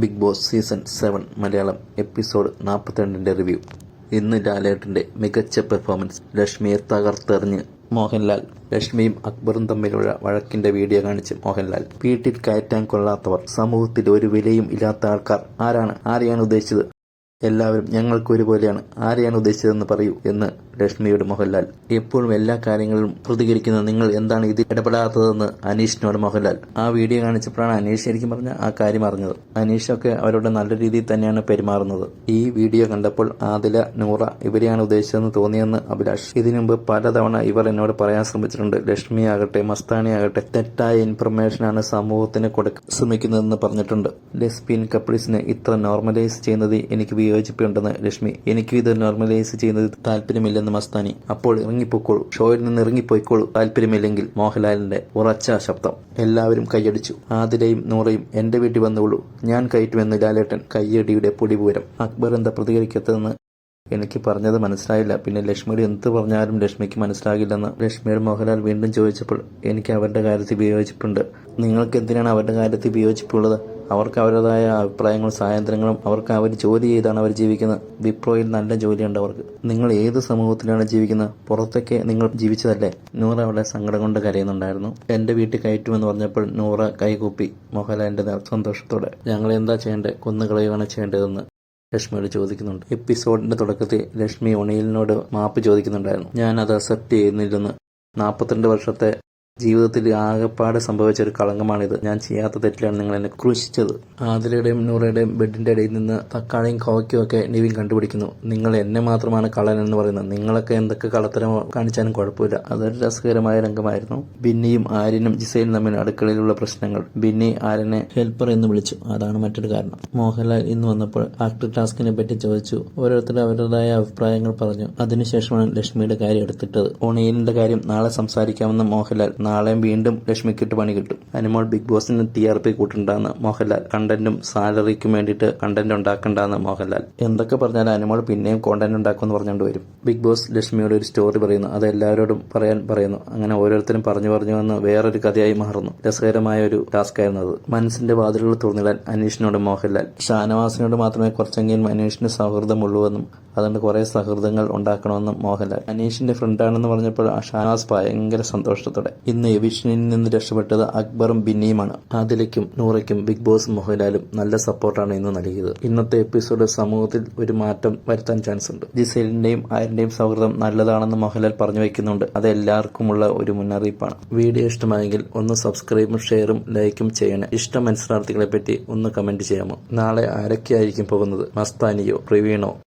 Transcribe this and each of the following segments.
Bigg Boss season seven Malayalam episode നാൽപ്പത്തിരണ്ടിന്റെ review. ഇന്ന് ലാലേട്ടന്റെ മികച്ച പെർഫോമൻസ് ലക്ഷ്മിയെ തകർത്തെറിഞ്ഞ് മോഹൻലാൽ. ലക്ഷ്മിയും അക്ബറും തമ്മിലുള്ള വഴക്കിന്റെ വീഡിയോ കാണിച്ച് മോഹൻലാൽ. വീട്ടിൽ കയറ്റാൻ കൊള്ളാത്തവർ സമൂഹത്തിൽ ഒരു വിലയും ഇല്ലാത്ത ആൾക്കാർ. ആരാണ് ആരെയാണ് ഉദ്ദേശിച്ചത്? എല്ലാവരും ഞങ്ങൾക്ക് ഒരുപോലെയാണ്. ആരെയാണ് ഉദ്ദേശിച്ചതെന്ന് പറയൂ എന്ന് ലക്ഷ്മിയോട് മോഹൻലാൽ. എപ്പോഴും എല്ലാ കാര്യങ്ങളിലും പ്രതികരിക്കുന്ന നിങ്ങൾ എന്താണ് ഇത് ഇടപെടാത്തതെന്ന് അനീഷിനോട് മോഹൻലാൽ. ആ വീഡിയോ കാണിച്ചപ്പോഴാണ് അനീഷ് ശരിക്കും പറഞ്ഞ ആ കാര്യം അറിഞ്ഞത്. അനീഷൊക്കെ അവരോട് നല്ല രീതിയിൽ തന്നെയാണ് പെരുമാറുന്നത്. ഈ വീഡിയോ കണ്ടപ്പോൾ ആദില നൂറ ഇവരെയാണ് ഉദ്ദേശിച്ചതെന്ന് തോന്നിയെന്ന് അഭിലാഷ്. ഇതിനു മുമ്പ് പലതവണ ഇവർ എന്നോട് പറയാൻ ശ്രമിച്ചിട്ടുണ്ട്. ലക്ഷ്മി ആകട്ടെ മസ്താനി ആകട്ടെ തെറ്റായ ഇൻഫർമേഷനാണ് സമൂഹത്തിന് കൊടുക്കാൻ ശ്രമിക്കുന്നതെന്ന് പറഞ്ഞിട്ടുണ്ട്. ലെസ്ബിയൻ കപ്പിൾസിനെ ഇത്ര നോർമലൈസ് ചെയ്യുന്നത് എനിക്ക് വിയോജിപ്പുണ്ടെന്ന് ലക്ഷ്മി എനിക്ക് ഇത് നോർമലൈസ് ചെയ്യുന്നത് താല്പര്യമില്ലെന്ന് മസ്താനി. അപ്പോൾ ഇറങ്ങിപ്പോയിക്കോളൂ ഷോയിൽ നിന്ന് ഇറങ്ങിപ്പോയിക്കോളൂ. താല്പര്യമില്ലെങ്കിൽ മോഹൻലാലിന്റെ ഉറച്ച ശബ്ദം. എല്ലാവരും കൈയടിച്ചു. ആതിരയും നൂറയും എന്റെ വീട്ടിൽ വന്നോളൂ ഞാൻ കയറ്റുമെന്ന് ലാലേട്ടൻ കയ്യടിയുടെ പൊടിപൂരം. അക്ബർ എന്താ പ്രതികരിക്കത്തതെന്ന് എനിക്ക് പറഞ്ഞത് മനസ്സിലായില്ല. പിന്നെ ലക്ഷ്മിയുടെ എന്ത് പറഞ്ഞാലും ലക്ഷ്മിക്ക് മനസ്സിലാകില്ലെന്ന് ലക്ഷ്മിയുടെ മോഹൻലാൽ വീണ്ടും ചോദിച്ചപ്പോൾ എനിക്ക് അവരുടെ കാര്യത്തിൽ വിയോജിപ്പുണ്ട്. നിങ്ങൾക്ക് എന്തിനാണ് അവരുടെ കാര്യത്തിൽ വിയോജിപ്പുള്ളത്? അവർക്ക് അവരുടേതായ അഭിപ്രായങ്ങളും സ്വാതന്ത്ര്യങ്ങളും അവർക്ക് അവർ ജോലി ചെയ്താണ് അവർ ജീവിക്കുന്നത്. വിപ്രോയിൽ നല്ല ജോലിയുണ്ട് അവർക്ക്. നിങ്ങൾ ഏത് സമൂഹത്തിലാണ് ജീവിക്കുന്നത്? പുറത്തൊക്കെ നിങ്ങൾ ജീവിച്ചതല്ലേ? നൂറ അവിടെ സങ്കടം കൊണ്ട് കരയുന്നുണ്ടായിരുന്നു. എന്റെ വീട്ടിൽ കയറ്റുമെന്ന് പറഞ്ഞപ്പോൾ നൂറ കൈകൂപ്പി മോഹൻലാലിന്റെ സന്തോഷത്തോടെ. ഞങ്ങൾ എന്താ ചെയ്യേണ്ടത്? കൊന്നുകളയുകയാണ് ചെയ്യേണ്ടതെന്ന് ലക്ഷ്മിയോട് ചോദിക്കുന്നുണ്ട്. എപ്പിസോഡിന്റെ തുടക്കത്തിൽ ലക്ഷ്മി ഒണിയലിനോട് മാപ്പ് ചോദിക്കുന്നുണ്ടായിരുന്നു. ഞാൻ അത് അക്സെപ്റ്റ് ചെയ്യുന്നില്ലെന്ന് നാൽപ്പത്തിരണ്ട് വർഷത്തെ ജീവിതത്തിൽ ആകെപ്പാടെ സംഭവിച്ച ഒരു കളങ്കമാണിത്. ഞാൻ ചെയ്യാത്ത തെറ്റിലാണ് നിങ്ങൾ എന്നെ ക്രൂശിച്ചത്. ആതിലയുടെയും നൂറയുടെയും ബെഡിന്റെ ഇടയിൽ നിന്ന് തക്കാളിയും കോവയ്ക്കും ഒക്കെ നിവിൻ കണ്ടുപിടിക്കുന്നു. നിങ്ങൾ എന്നെ മാത്രമാണ് കള്ളൻ എന്ന് പറയുന്നത്. നിങ്ങളൊക്കെ എന്തൊക്കെ കള്ളത്തരം കാണിച്ചാലും കുഴപ്പമില്ല. അതൊരു രസകരമായ രംഗമായിരുന്നു. ബിന്നിയും ആര്യനും ജിസയിലും തമ്മിൽ അടുക്കളയിലുള്ള പ്രശ്നങ്ങൾ. ബിന്നി ആര്യനെ ഹെൽപ്പർ എന്ന് വിളിച്ചു. അതാണ് മറ്റൊരു കാരണം. മോഹൻലാൽ ഇന്ന് വന്നപ്പോൾ ആക്ടർ ടാസ്കിനെ പറ്റി ചോദിച്ചു. ഓരോരുത്തരും അവരുടേതായ അഭിപ്രായങ്ങൾ പറഞ്ഞു. അതിനുശേഷമാണ് ലക്ഷ്മിയുടെ കാര്യം എടുത്തിട്ടത്. ഓണിയലിന്റെ കാര്യം നാളെ സംസാരിക്കാമെന്ന് മോഹൻലാൽ നാളെയും വീണ്ടും ലക്ഷ്മിക്കിട്ട് പണി കിട്ടും. അനിമൽ ബിഗ് ബോസിന് ടി ആർ പി കൂട്ടുണ്ടാന്ന് മോഹൻലാൽ. കണ്ടന്റും സാലറിക്കും വേണ്ടിയിട്ട് കണ്ടന്റ് ഉണ്ടാക്കണ്ടെന്ന് മോഹൻലാൽ. എന്തൊക്കെ പറഞ്ഞാലും അനിമോൾ പിന്നെയും കോണ്ടന്റ് ഉണ്ടാക്കുമെന്ന് പറഞ്ഞുകൊണ്ട് വരും. ബിഗ് ബോസ് ലക്ഷ്മിയോട് ഒരു സ്റ്റോറി പറയുന്നു. അത് എല്ലാവരോടും പറയാൻ പറയുന്നു. അങ്ങനെ ഓരോരുത്തരും പറഞ്ഞു പറഞ്ഞു വന്ന് വേറൊരു കഥയായി മാറുന്നു. രസകരമായ ഒരു ടാസ്ക് ആയിരുന്നു അത്. മനസ്സിന്റെ വാതിലുകൾ തുറന്നിടാൻ അനീഷിനോട് മോഹൻലാൽ. ഷാനവാസിനോട് മാത്രമേ കുറച്ചെങ്കിലും അനീഷിന് സൗഹൃദമുള്ളൂവെന്നും അതുകൊണ്ട് കുറെ സൗഹൃദങ്ങൾ ഉണ്ടാക്കണമെന്നും മോഹൻലാൽ. അനീഷിന്റെ ഫ്രണ്ടാണെന്ന് പറഞ്ഞപ്പോൾ ഷാനവാസ് ഭയങ്കര സന്തോഷത്തോടെ എവിഷനിൽ നിന്ന് രക്ഷപ്പെട്ടത് അക്ബറും ബിന്നിയുമാണ്. ആദിലയ്ക്കും നൂറയ്ക്കും ബിഗ് ബോസ് മോഹൻലാലും നല്ല സപ്പോർട്ടാണ് ഇന്ന് നൽകിയത്. ഇന്നത്തെ എപ്പിസോഡ് സമൂഹത്തിൽ ഒരു മാറ്റം വരുത്താൻ ചാൻസ് ഉണ്ട്. ജിസേലിന്റെയും ആരിന്റെയും സൗഹൃദം നല്ലതാണെന്ന് മോഹൻലാൽ പറഞ്ഞു വയ്ക്കുന്നുണ്ട് അത് എല്ലാവർക്കുമുള്ള ഒരു മുന്നറിയിപ്പാണ്. വീഡിയോ ഇഷ്ടമായെങ്കിൽ ഒന്ന് സബ്സ്ക്രൈബും ഷെയറും ലൈക്കും ചെയ്യണം. ഇഷ്ട മത്സരാർത്ഥികളെ പറ്റി ഒന്ന് കമന്റ് ചെയ്യാമോ? നാളെ ആരൊക്കെയായിരിക്കും പോകുന്നത്? മസ്താനിയോ പ്രവീണോ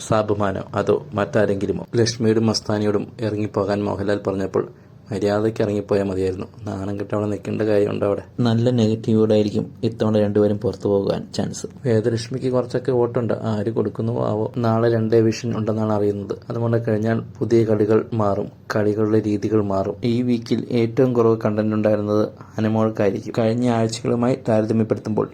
സാബുമാനോ അതോ മറ്റാരെങ്കിലുമോ? ലക്ഷ്മിയോടും മസ്താനിയോടും ഇറങ്ങിപ്പോകാൻ മോഹൻലാൽ പറഞ്ഞപ്പോൾ മര്യാദയ്ക്ക് ഇറങ്ങിപ്പോയാൽ മതിയായിരുന്നു. നാണം കെട്ട് അവിടെ നിൽക്കേണ്ട കാര്യമുണ്ട് അവിടെ? നല്ല നെഗറ്റീവോടായിരിക്കും ഇത്തവണ രണ്ടുപേരും പുറത്തു പോകാൻ ചാൻസ് വേദലക്ഷ്മിക്ക് കുറച്ചൊക്കെ വോട്ടുണ്ട്. ആര് കൊടുക്കുന്നു ആവോ നാളെ രണ്ട് വിഷൻ ഉണ്ടെന്നാണ് അറിയുന്നത്. അതുകൊണ്ട് കഴിഞ്ഞാൽ പുതിയ കളികൾ മാറും. കളികളുടെ രീതികൾ മാറും. ഈ വീക്കിൽ ഏറ്റവും കുറവ് കണ്ടന്റ് ഉണ്ടായിരുന്നത് അനുമോൾക്കായിരിക്കും കഴിഞ്ഞ ആഴ്ചകളുമായി താരതമ്യപ്പെടുത്തുമ്പോൾ